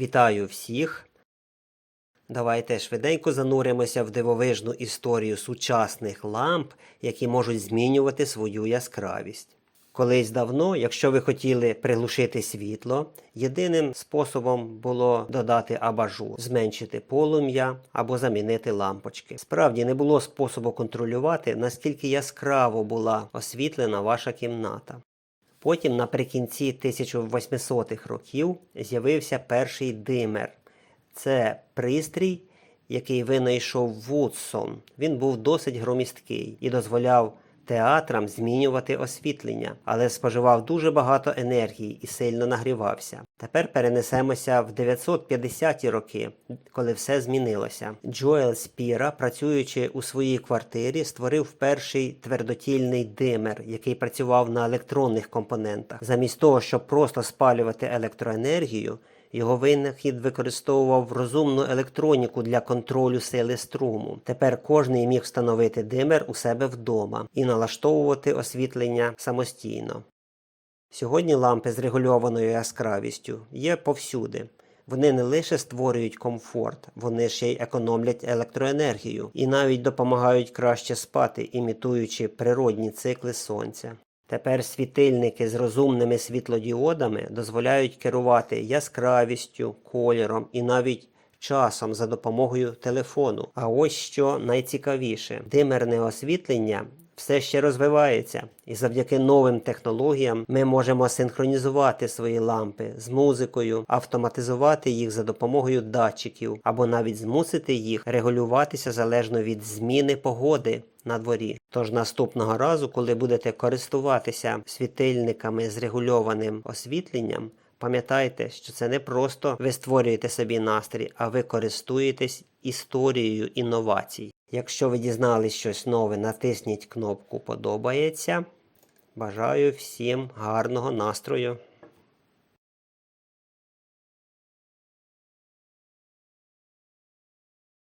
Вітаю всіх! Давайте швиденько зануримося в дивовижну історію сучасних ламп, які можуть змінювати свою яскравість. Колись давно, якщо ви хотіли приглушити світло, єдиним способом було додати абажур, зменшити полум'я або замінити лампочки. Справді не було способу контролювати, наскільки яскраво була освітлена ваша кімната. Потім, наприкінці 1800-х років, з'явився перший димер. Це пристрій, який винайшов Вудсон. Він був досить громісткий і дозволяв театрам змінювати освітлення, але споживав дуже багато енергії і сильно нагрівався. Тепер перенесемося в 950-ті роки, коли все змінилося. Джоел Спіра, працюючи у своїй квартирі, створив перший твердотільний димер, який працював на електронних компонентах. Замість того, щоб просто спалювати електроенергію. Його винахід використовував розумну електроніку для контролю сили струму. Тепер кожний міг встановити димер у себе вдома і налаштовувати освітлення самостійно. Сьогодні лампи з регульованою яскравістю є повсюди. Вони не лише створюють комфорт, вони ще й економлять електроенергію і навіть допомагають краще спати, імітуючи природні цикли сонця. Тепер світильники з розумними світлодіодами дозволяють керувати яскравістю, кольором і навіть часом за допомогою телефону. А ось що найцікавіше: димерне освітлення все ще розвивається, і завдяки новим технологіям ми можемо синхронізувати свої лампи з музикою, автоматизувати їх за допомогою датчиків або навіть змусити їх регулюватися залежно від зміни погоди на дворі. Тож наступного разу, коли будете користуватися світильниками з регульованим освітленням, пам'ятайте, що це не просто ви створюєте собі настрій, а ви користуєтесь історією інновацій. Якщо ви дізнались щось нове, натисніть кнопку Подобається. Бажаю всім гарного настрою!